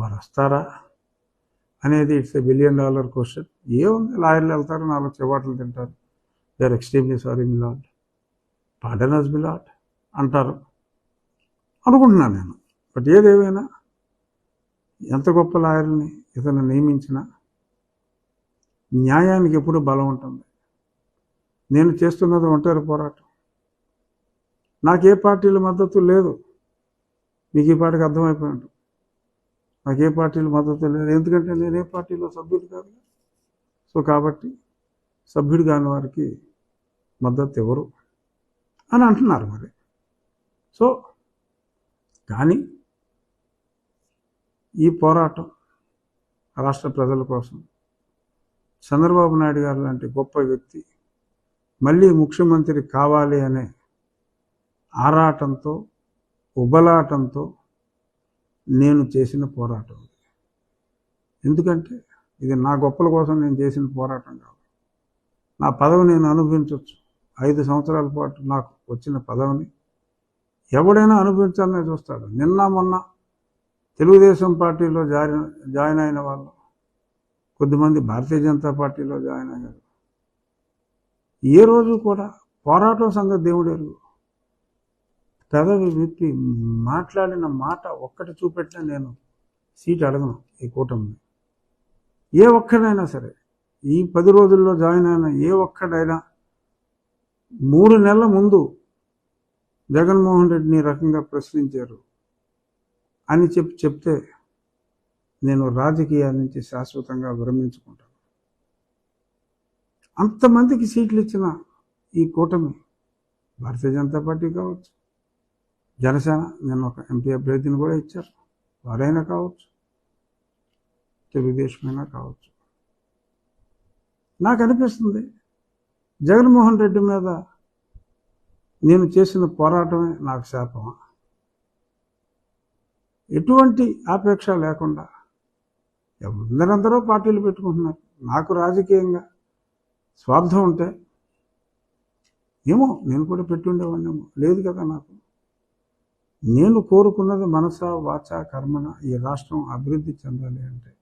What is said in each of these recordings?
వారు వస్తారా అనేది it's a billion dollar question ఏముంది? లాయర్లు వెళ్తారు నాలుగు చెవాట్లు తింటారు. దే ఆర్ ఎక్స్ట్రీమ్లీ సారీ మిలాట్ పార్డనర్స్ మిలాట్ అంటారు. అనుకుంటున్నాను నేను. బట్ ఏదేమైనా ఎంత గొప్ప లాయర్ని ఇతను నియమించినా న్యాయానికి ఎప్పుడు బలం ఉంటుంది. నేను చేస్తున్నది ఒంటరి పోరాటం. నాకు ఏ పార్టీల మద్దతు లేదు. మీకు ఈ పాటికి ఉంటుంది. నాకు ఏ పార్టీలు మద్దతు లేదు ఎందుకంటే నేను ఏ పార్టీలో సభ్యుడు కాదు. సో కాబట్టి సభ్యుడు కాని వారికి మద్దతు ఎవరు అని అంటున్నారు మరి. సో కానీ ఈ పోరాటం రాష్ట్ర ప్రజల కోసం చంద్రబాబు నాయుడు గారు లాంటి గొప్ప వ్యక్తి మళ్ళీ ముఖ్యమంత్రి కావాలి అనే ఆరాటంతో ఉబలాటంతో నేను చేసిన పోరాటం. ఎందుకంటే ఇది నా గొప్పల కోసం నేను చేసిన పోరాటం కాదు. నా పదవి నేను అనుభవించవచ్చు ఐదు సంవత్సరాల పాటు నాకు వచ్చిన పదవిని ఎవడైనా అనుభవించాలనే చూస్తాడు. నిన్న మొన్న తెలుగుదేశం పార్టీలో జాయిన్ జాయిన్ అయిన వాళ్ళు కొద్దిమంది భారతీయ జనతా పార్టీలో జాయిన్ అయ్యారు. ఏ రోజు కూడా పోరాటం సంగతి దేవుడు ఎరుగు. పెదవి విప్పి మాట్లాడిన మాట ఒక్కటి చూపెట్టిన నేను సీట్ అడగను ఈ కూటమిని. ఏ ఒక్కడైనా సరే ఈ పది రోజుల్లో జాయిన్ అయిన ఏ ఒక్కడైనా మూడు నెలల ముందు జగన్మోహన్ రెడ్డిని రకంగా ప్రశ్నించారు అని చెప్పి చెప్తే నేను రాజకీయాల నుంచి శాశ్వతంగా విరమించుకుంటాను. అంతమందికి సీట్లు ఇచ్చిన ఈ కూటమి భారతీయ జనతా పార్టీ కావచ్చు జనసేన నేను ఒక ఎంపీ అభ్యర్థిని కూడా ఇచ్చారు. వారైనా కావచ్చు తెలుగుదేశమైనా కావచ్చు. నాకు అనిపిస్తుంది జగన్మోహన్ రెడ్డి మీద నేను చేసిన పోరాటమే నాకు శాపమా? ఎటువంటి ఆపేక్ష లేకుండా అందరందరూ పార్టీలు పెట్టుకుంటున్నారు. నాకు రాజకీయంగా స్వార్థం ఉంటే ఏమో నేను కూడా పెట్టి ఉండేవాడినేమో లేదు కదా నాకు. నేను కోరుకున్నది మనస వాచ కర్మన ఈ రాష్ట్రం అభివృద్ధి చెందాలి అంటే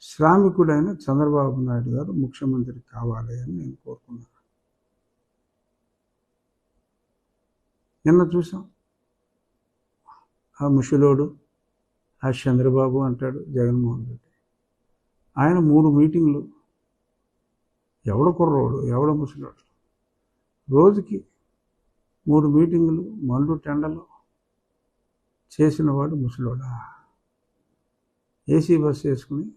శ్రామికుడైన చంద్రబాబు నాయుడు గారు ముఖ్యమంత్రి కావాలి అని నేను కోరుకున్నాను. నిన్న చూసాం. ఆ ముషిలోడు ఆ చంద్రబాబు అంటాడు జగన్మోహన్ రెడ్డి. ఆయన మూడు మీటింగ్లు. ఎవడ కుర్రోడు ఎవడ ముసలోడు? రోజుకి మూడు మీటింగులు మళ్ళు టెండలు చేసిన వాడు ముసలోడా? ఏసీ బస్సు వేసుకుని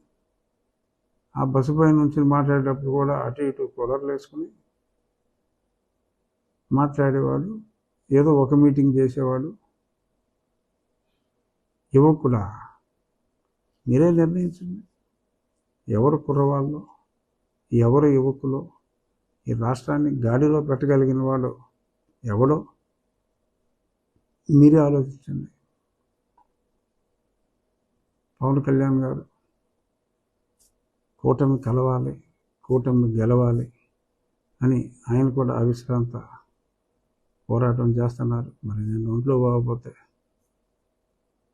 ఆ బస్సు పై నుంచి మాట్లాడేటప్పుడు కూడా అటు ఇటు కూలర్లు వేసుకుని మాట్లాడేవాడు ఏదో ఒక మీటింగ్ చేసేవాడు. యువకుడా మీరే నిర్ణయించండి. ఎవరు కుర్రవాళ్ళు ఎవరు యువకులు ఈ రాష్ట్రాన్ని గాడిలో పెట్టగలిగిన వాడు ఎవడో మీరే ఆలోచించండి. పవన్ కళ్యాణ్ గారు కూటమి కలవాలి కూటమి గెలవాలి అని ఆయన కూడా అవిశ్రాంత పోరాటం చేస్తున్నారు. మరి నేను ఒంట్లో బాగపోతే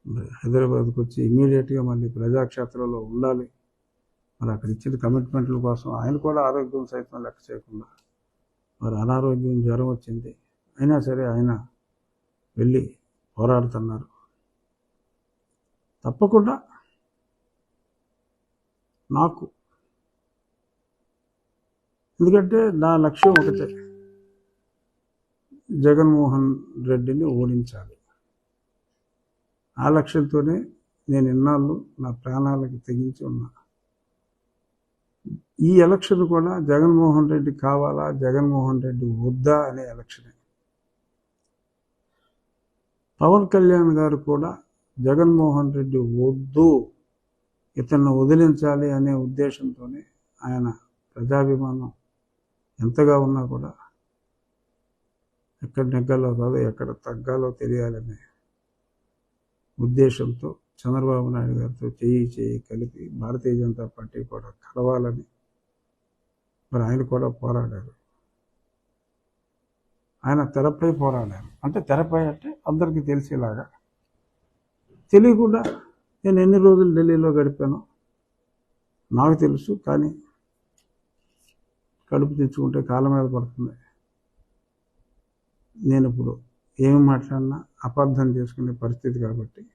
మరి హైదరాబాద్కి వచ్చి ఇమీడియట్గా మళ్ళీ ప్రజాక్షేత్రంలో ఉండాలి. మరి అక్కడ ఇచ్చిన కమిట్మెంట్ల కోసం ఆయన కూడా ఆరోగ్యం సైతం లెక్క చేయకుండా మరి అనారోగ్యం జ్వరం వచ్చింది. అయినా సరే ఆయన వెళ్ళి పోరాడుతున్నారు. తప్పకుండా నాకు ఎందుకంటే నా లక్ష్యం ఒకటే జగన్మోహన్ రెడ్డిని ఓడించాలి. ఆ లక్ష్యంతోనే నేను ఇన్నాళ్ళు నా ప్రాణాలకు తెగించి ఉన్నా. ఈ ఎలక్షన్ కూడా జగన్మోహన్ రెడ్డి కావాలా జగన్మోహన్ రెడ్డి వద్దా అనే ఎలక్షనే. పవన్ కళ్యాణ్ గారు కూడా జగన్మోహన్ రెడ్డి వద్దు ఇతన్ని వదిలించాలి అనే ఉద్దేశంతోనే ఆయన ప్రజాభిమానం ఎంతగా ఉన్నా కూడా ఎక్కడ నెగ్గాలో కాదు ఎక్కడ తగ్గాలో తెలియాలనే ఉద్దేశంతో చంద్రబాబు నాయుడు గారితో చేయి చేయి కలిపి భారతీయ జనతా పార్టీ కూడా కలవాలని మరి ఆయన కూడా పోరాడారు. ఆయన తెరపై పోరాడారు. అంటే తెరపై అంటే అందరికీ తెలిసేలాగా. తెలియకుండా నేను ఎన్ని రోజులు ఢిల్లీలో గడిపానో నాకు తెలుసు కానీ కడుపు తెచ్చుకుంటే కాలం మీద పడుతుంది. నేను ఇప్పుడు ఏమి మాట్లాడినా అపార్థం చేసుకునే పరిస్థితి కాబట్టి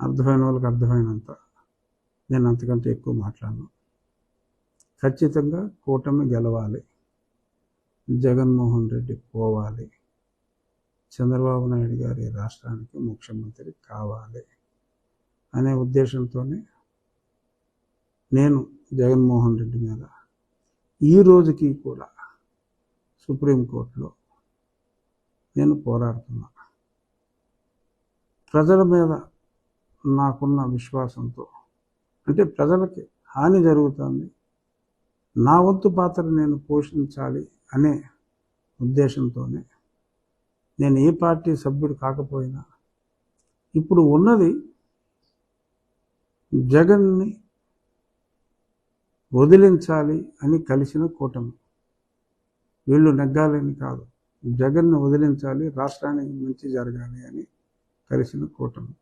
అర్థమైన వాళ్ళకి అర్థమైనంత నేను అంతకంటే ఎక్కువ మాట్లాడను. ఖచ్చితంగా కూటమి గెలవాలి. జగన్మోహన్ రెడ్డి పోవాలి. చంద్రబాబు నాయుడు గారి రాష్ట్రానికి ముఖ్యమంత్రి కావాలి అనే ఉద్దేశంతోనే నేను జగన్మోహన్ రెడ్డి మీద ఈ రోజుకి కూడా సుప్రీంకోర్టులో నేను పోరాడుతున్నా. ప్రజల మీద నాకున్న విశ్వాసంతో అంటే ప్రజలకి హాని జరుగుతుంది. నా వంతు పాత్ర నేను పోషించాలి. అనే ఉద్దేశంతోనే నేను ఏ పార్టీ సభ్యుడు కాకపోయినా ఇప్పుడు ఉన్నది జగన్ని వదిలించాలి అని కలిసిన కూటమి. వీళ్ళు నెగ్గాలని కాదు. జగన్ను వదిలించాలి రాష్ట్రానికి మంచి జరగాలి అని కలిసిన కూటమి.